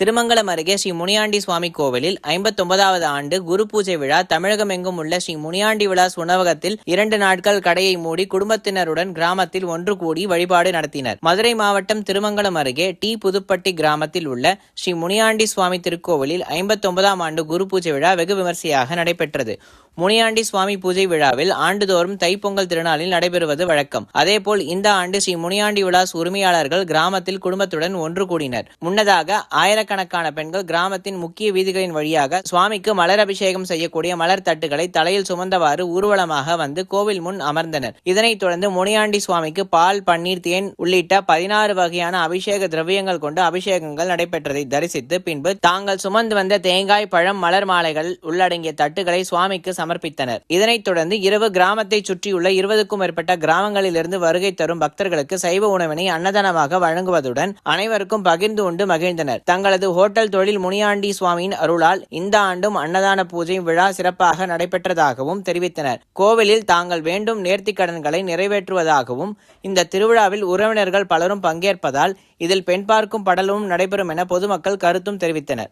திருமங்கலம் அருகே ஸ்ரீ முனியாண்டி சுவாமி கோவிலில் ஐம்பத்தொன்பதாவது ஆண்டு குரு பூஜை விழா தமிழகம் எங்கும் உள்ள ஸ்ரீ முனியாண்டி விலாஸ் உணவகத்தில் இரண்டு நாட்கள் கடையை மூடி குடும்பத்தினருடன் கிராமத்தில் ஒன்று கூடி வழிபாடு நடத்தினர். மதுரை மாவட்டம் திருமங்கலம் அருகே டி புதுப்பட்டி கிராமத்தில் உள்ள ஸ்ரீ முனியாண்டி சுவாமி திருக்கோவிலில் ஐம்பத்தொன்பதாம் ஆண்டு குரு பூஜை விழா வெகு விமர்சையாக நடைபெற்றது. முனியாண்டி சுவாமி பூஜை விழாவில் ஆண்டுதோறும் தைப்பொங்கல் திருநாளில் நடைபெறுவது வழக்கம். அதேபோல் இந்த ஆண்டு ஸ்ரீ முனியாண்டி விலாஸ் உரிமையாளர்கள் கிராமத்தில் குடும்பத்துடன் ஒன்று கூடினர். முன்னதாக ஆயிரக்கணக்கான பெண்கள் கிராமத்தின் முக்கிய வீதிகளின் வழியாக சுவாமிக்கு மலர் அபிஷேகம் செய்யக்கூடிய மலர் தட்டுகளை தலையில் சுமந்தவாறு ஊர்வலமாக வந்து கோவில் முன் அமர்ந்தனர். இதனைத் தொடர்ந்து முனியாண்டி சுவாமிக்கு பால் பன்னீர் தேன் உள்ளிட்ட பதினாறு வகையான அபிஷேக திரவியங்கள் கொண்டு அபிஷேகங்கள் நடைபெற்றதை தரிசித்து பின்பு தாங்கள் சுமந்து வந்த தேங்காய் பழம் மலர் மாலைகள் உள்ளடங்கிய தட்டுகளை சுவாமிக்கு சமர்ப்பித்தனர். இதனைத் தொடர்ந்து இரவு கிராமத்தை சுற்றியுள்ள இருபதுக்கும் மேற்பட்ட கிராமங்களிலிருந்து வருகை தரும் பக்தர்களுக்கு சைவ உணவினை அன்னதானமாக வழங்குவதுடன் அனைவருக்கும் பகிர்ந்து உண்டு மகிழ்ந்தனர். தங்களது ஹோட்டல் தொழில் முனியாண்டி சுவாமியின் அருளால் இந்த ஆண்டும் அன்னதான பூஜை விழா சிறப்பாக நடைபெற்றதாகவும் தெரிவித்தனர். கோவிலில் தாங்கள் வேண்டும் நேர்த்திக் கடன்களை நிறைவேற்றுவதாகவும் இந்த திருவிழாவில் உறவினர்கள் பலரும் பங்கேற்பதால் இதில் பெண் பார்க்கும் படலும் நடைபெறும் என பொதுமக்கள் கருத்தும் தெரிவித்தனர்.